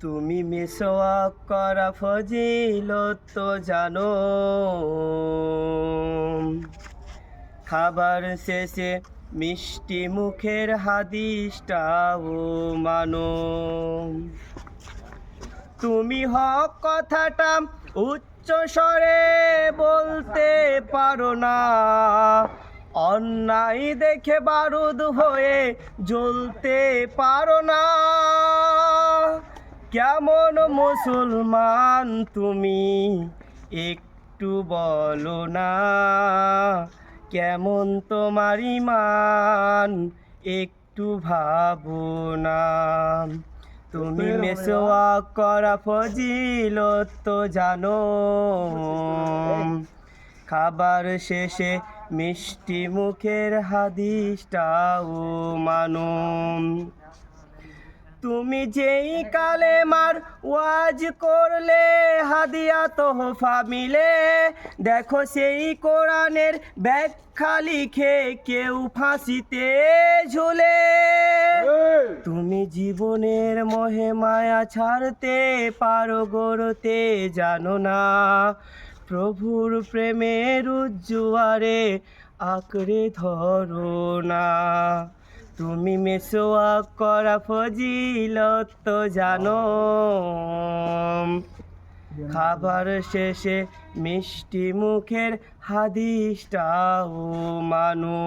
তুমি মেসোয়াক করা ফজিলত তো জানো। খাবার শেষে মিষ্টি মুখের হাদিসটাও মানো। তুমি হক কথাটা উচ্চ স্বরে বলতে পারো না। অন্যায় দেখে বারুদ হয়ে জ্বলতে পারো না। কেমন মুসলমান তুমি? একটু বলো না কেমন তোমার ইমান? একটু ভাবো না। তুমি মেসোয়া করা ফজিলত তো জানো। খাবার শেষে মিষ্টি মুখের হাদিসটাও মানো। তুমি যেই কালেমার ওয়াজ করলে হাদিয়া তোহফা মিলে দেখো সেই কোরআনের ব্যাখ্যা লিখে কেউ ফাঁসিতে ঝুলে। তুমি জীবনের মোহে মায়া ছাড়তে পারো গড়তে জানো না। প্রভুর প্রেমের উজ্জুয়ারে আঁকড়ে ধরো না। তুমি মেসোয়া করা ফজিলত তো জানো। খাবার শেষে মিষ্টি মুখের হাদিসটাও মানো।